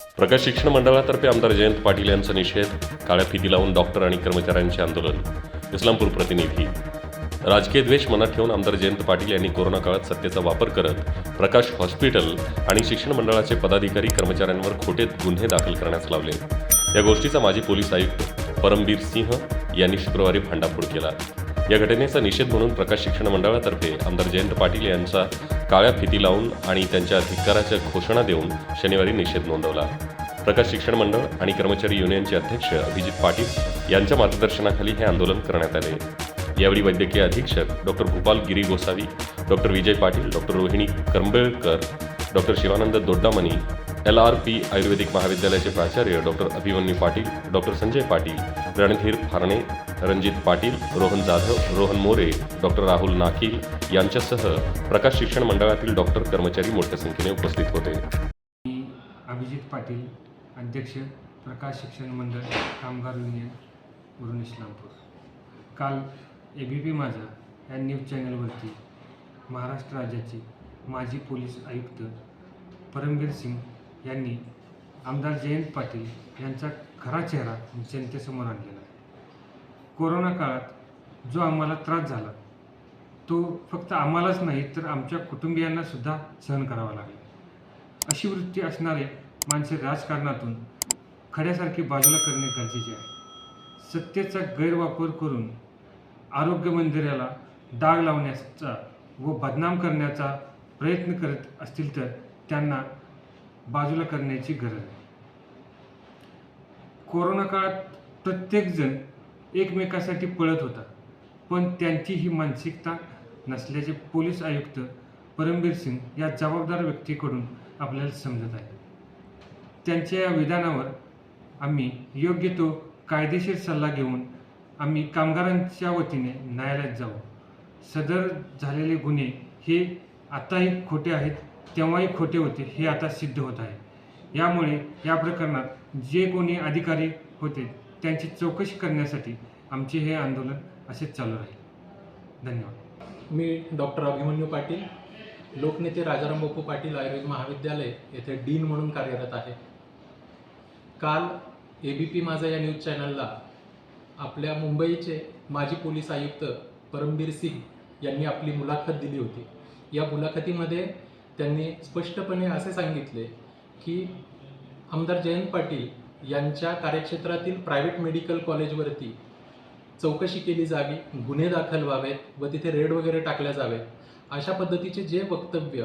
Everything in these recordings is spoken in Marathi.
प्रकाश शिक्षण मंडळातर्फे आमदार जयंत पाटील यांचा निषेध काळ्या फिती लावून डॉक्टर आणि कर्मचाऱ्यांचे आंदोलन इस्लामपूर प्रतिनिधी. राजकीय द्वेष मनात ठेवून आमदार जयंत पाटील यांनी कोरोना काळात सत्तेचा वापर करत प्रकाश हॉस्पिटल आणि शिक्षण मंडळाचे पदाधिकारी कर्मचाऱ्यांवर खोटे गुन्हे दाखल करण्यास लावले. या गोष्टीचा माजी पोलीस आयुक्त परमबीर सिंह यांनी शुक्रवारी भांडाफोड केला. या घटनेचा निषेध म्हणून प्रकाश शिक्षण मंडळातर्फे आमदार जयंत पाटील यांचा काळ्या फिती लावून आणि त्यांच्या अधिकाराच्या घोषणा देऊन शनिवारी निषेध नोंदवला. प्रकाश शिक्षण मंडळ आणि कर्मचारी युनियनचे अध्यक्ष अभिजित पाटील यांच्या मार्गदर्शनाखाली हे आंदोलन करण्यात आले. यावेळी वैद्यकीय अधीक्षक doctor Bhupal Giri Gosavi doctor Vijay Patil doctor Rohini Karambelkar doctor Shivanand Doddamani L R P आयुर्वेदिक महाविद्यालयाचे प्राचार्य doctor Abhimanyu Patil doctor Sanjay Patil Randhir Pharne Ranjit Patil Rohan Jadhav Rohan More doctor Rahul Nakil यांच्यासह प्रकाश शिक्षण मंडळातील डॉक्टर कर्मचारी मोठ्या संख्येने उपस्थित होते. मी अभिजित पाटील अध्यक्ष प्रकाश शिक्षण मंडळ कामगार युनियन वरून इस्लामपूर. काल ए बी पी माझा या न्यूज चॅनलवरती महाराष्ट्र राज्याचे माजी पोलीस आयुक्त परमवीर सिंग यांनी आमदार जयंत पाटील यांचा खरा चेहरा जनतेसमोर आणलेला कोरोना काळात जो आम्हाला त्रास झाला तो फक्त आम्हालाच नाही तर आमच्या कुटुंबियांना सुद्धा सहन करावा लागला. अशी वृत्ती असणारे माणसे राजकारणातून खड्यासारखी बाजूला करणे गरजेचे आहे. सत्तेचा गैरवापर करून आरोग्य मंदिराला डाग लावण्याचा व बदनाम करण्याचा प्रयत्न करत असतील तर त्यांना बाजूला करण्याची गरज आहे कोरोना काळात प्रत्येकजण एकमेकासाठी पळत होता. पण त्यांची ही मानसिकता नसल्याचे पोलीस आयुक्त परमबीर सिंग या जबाबदार व्यक्तीकडून आपल्याला समजत आहे. त्यांच्या या विधानावर आम्ही योग्य तो कायदेशीर सल्ला घेऊन आम्ही कामगारांच्या वतीने न्यायालयात जाऊ. सदर झालेले गुन्हे हे आताही खोटे आहेत. तेव्हाही खोटे होते हे आता सिद्ध होत आहे. यामुळे या प्रकरणात जे कोणी अधिकारी होते त्यांची चौकशी करण्यासाठी आमचे हे आंदोलन असेच चालू राहील. धन्यवाद. मी डॉक्टर अभिमन्यू पाटील लोकनेते राजाराम बापू पाटील आयुर्वेद महाविद्यालय येथे डीन म्हणून कार्यरत आहे. काल ए बी पी माझा या न्यूज चॅनलला आपल्या मुंबईचे माजी पोलीस आयुक्त परमबीर सिंग यांनी आपली मुलाखत दिली होती. या मुलाखतीमध्ये त्यांनी स्पष्टपणे असे सांगितले की आमदार जयंत पाटील यांच्या कार्यक्षेत्रातील प्रायव्हेट मेडिकल कॉलेजवरती चौकशी केली जावी गुन्हे दाखल व्हावेत व तिथे रेड वगैरे टाकल्या जावेत. अशा पद्धतीचे जे वक्तव्य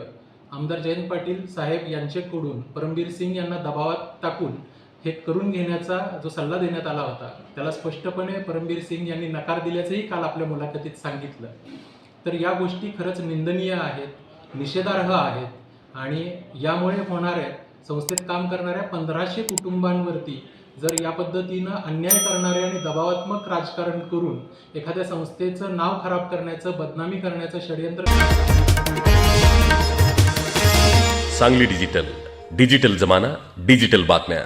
आमदार जयंत पाटील साहेब यांच्याकडून परमबीर सिंग यांना दबावात टाकून हे करून घेण्याचा जो सल्ला देण्यात आला होता त्याला स्पष्टपणे परमबीर सिंग यांनी नकार दिल्याचंही काल आपल्या मुलाखतीत सांगितलं. तर या गोष्टी खरंच निंदनीय आहेत. निषेधार्ह आहेत. आणि यामुळे होणाऱ्या संस्थेत काम करणाऱ्या पंधराशे कुटुंबांवरती जर या पद्धतीनं अन्याय करणारे आणि दबावात्मक राजकारण करून एखाद्या संस्थेचं नाव खराब करण्याचं बदनामी करण्याचं षडयंत्र सांगली डिजिटल. डिजिटल जमाना डिजिटल बातम्या.